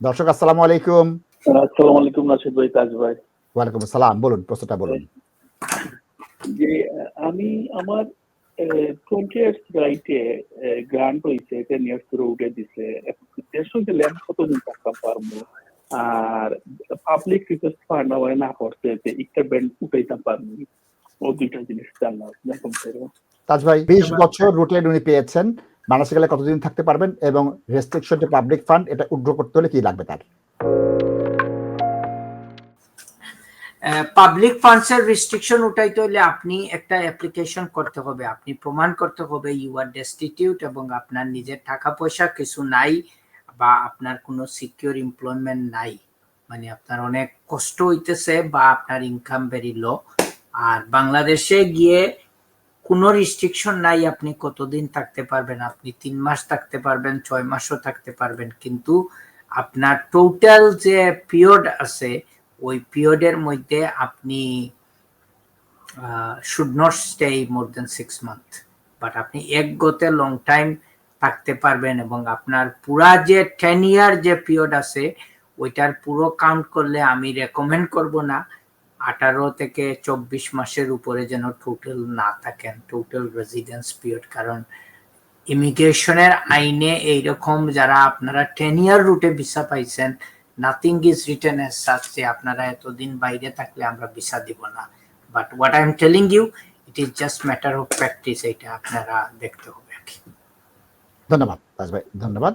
দর্শক আসসালামু আলাইকুম। আসসালামু আলাইকুম রাশিদ ভাই তাজ ভাই। ওয়ালাইকুম আসসালাম বলুন প্রশ্নটা বলুন। যে আমি আমার রাইটে গ্রান্ট হয়েছে ইয়ার্স করে উঠে দিছে। দেড়শো আমি কতদিন থাকতাম পারব? আর পাবলিক রিকোয়েস্ট ফান্ড আমার না করছে যে একটা ব্যান্ড উঠাইতাম পারব। ও দুইটা জিনিস জানলাম তাজ ভাই বিশ বছর রুটেড উনি পেয়েছেন। বাংলাদেশে গেলে কতদিন থাকতে পারবেন এবং রেস্ট্রিকশন টু পাবলিক ফান্ড এটা উড্র করতে হলে কি লাগবে তার? পাবলিক ফান্ডসের রেস্ট্রিকশন উঠাইতে হলে আপনি একটা অ্যাপ্লিকেশন করতে হবে। আপনি প্রমাণ করতে হবে ইউ আর ডেস্টিটিউট এবং আপনার নিজের টাকা পয়সা কিছু নাই বা আপনার কোনো সিকিউর এমপ্লয়মেন্ট নাই। মানে আপনার অনেক কষ্ট হইতেছে বা আপনার ইনকাম ভেরি লো আর বাংলাদেশে গিয়ে কোনো রিস্ট্রিকশন নাই আপনি কতদিন থাকতে পারবেন, আপনি তিন মাস থাকতে পারবেন, ছয় মাসও থাকতে পারবেন, কিন্তু আপনার টোটাল যে পিরিয়ড আছে, ওই পিরিয়ডের মধ্যে আপনি should not stay more than six month but আপনি এক গতে লং টাইম থাকতে পারবেন এবং আপনার পুরা যে টেন ইয়ার যে পিরিয়ড আছে, ওইটার পুরো কাউন্ট করলে আমি রেকমেন্ড করব না। আঠারো থেকে চব্বিশ মাসের উপরে যেন টোটাল না থাকেন টোটাল রেসিডেন্স পিরিয়ড কারণ ইমিগ্রেশনের আইনে এইরকম যারা আপনারা টেন ইয়ার রুটে ভিসা পাইছেন nothing is written as such যে আপনারা এতদিন বাইরে থাকলে আমরা ভিসা দিব না। But what I am telling you it is just matter of practice এটা আপনারা দেখতে হবে। আর কি ধন্যবাদ ধন্যবাদ।